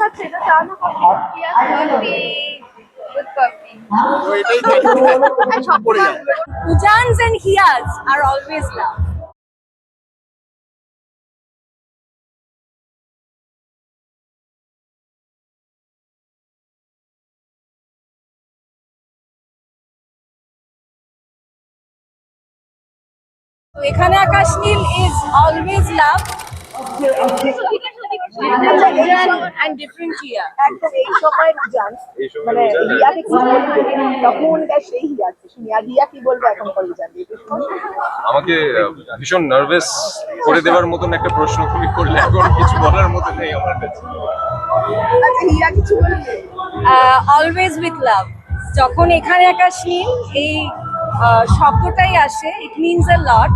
খাচ্ছে এটা চা না কফি with coffee. তো এটাই থাকে পড়ে যায়। Ujans and Hiyas are always love. তো এখানে Akash Neel is always love and different Hiya. একদম এই সময় মানে রিয়াকে কি বলবে? তখনকার সেই শুনি আর রিয়া কি বলবে এখন জানবে আমাকে ভীষণ নার্ভাস করে দেওয়ার মতন একটা প্রশ্ন তুমি করলে এখন কিছু বলার মতো নেই আমার কাছে। আচ্ছা কিছু বলবে? অলওয়েজ উইথ লাভ যখন এখানে আকাশ নীল এই আহ, শব্দটাই আসে it means a lot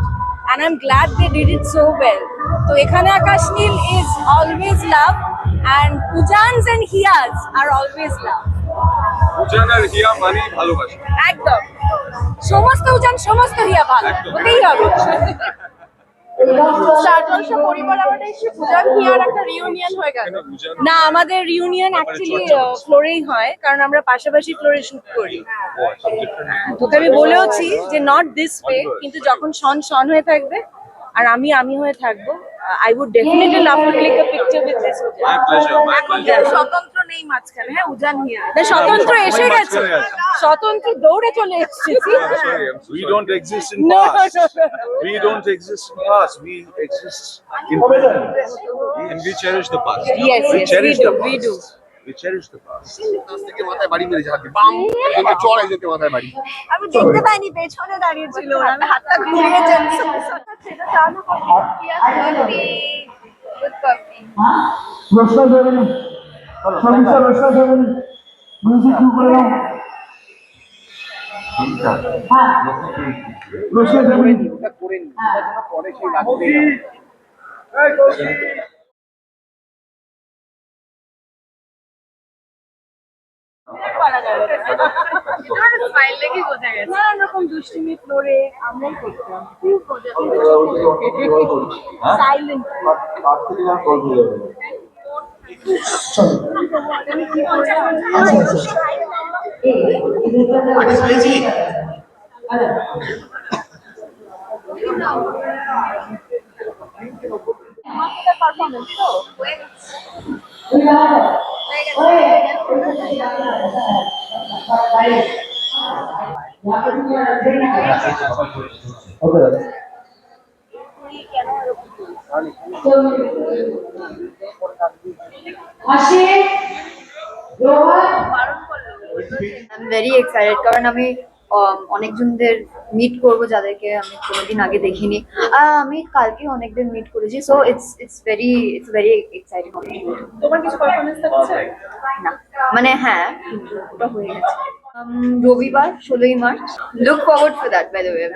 and I am glad they did it so well তো এখানে Akash Neel is always love and উজানস and হিয়াজ আর অলওয়েজ লাভ উজান আর হিয়া মানে ভালোবাসা। একদম। সমস্ত উজান সমস্ত হিয়া ভালো। হতেই হবে। না আমাদের রিউনিয়ন অ্যাকচুয়ালি ফ্লোরেই হয় কারণ আমরা পাশাপাশি ফ্লোরে শুট করি। আচ্ছা। তোকে আমি বলেওছি যে নট দিস ওয়ে কিন্তু যখন শন শন হয়ে থাকবে আর আমি আমি হয়ে থাকব। I would definitely love to click a picture with this Swatantra নেই মাঝখানে। হ্যাঁ স্বতন্ত্র এসে গেছে। স্বতন্ত্র দৌড়ে চলে এসেছে। We don't exist in past we don't exist in আমি দেখতে পাইনি পেছনে দাঁড়িয়েছিল এটা চা না coffee coffee with coffee. Rasna দেবেন সমস্যা রসনা দেবেন মিউজিক শুরু করে দাও রসনা দেবেন করে নি পরে সেই লাগবে স্মাইল লেগে বোঝা গেছে। নানান রকম দুষ্টুমি ফ্লোরে আমরাই করতাম। সাইলেন্ট আচ্ছা আচ্ছা আগে পেয়েছি পারফরমেন্স তো ওকে দাদা আই এম ভেরি এক্সাইটেড কারণ আমি um, অনেকজনদের মিট করব যাদেরকে আমি কোনোদিন আগে দেখিনি। আর আমি কালকে অনেকদের মিট করেছি so it's it's very it's very exciting তোমার কিছু পারফরমেন্স থাকছে? না। মানে হ্যাঁ কিন্তু ওটা হয়ে গেছে। Um, রবিবার ষোলোই March. Look forward for that by the way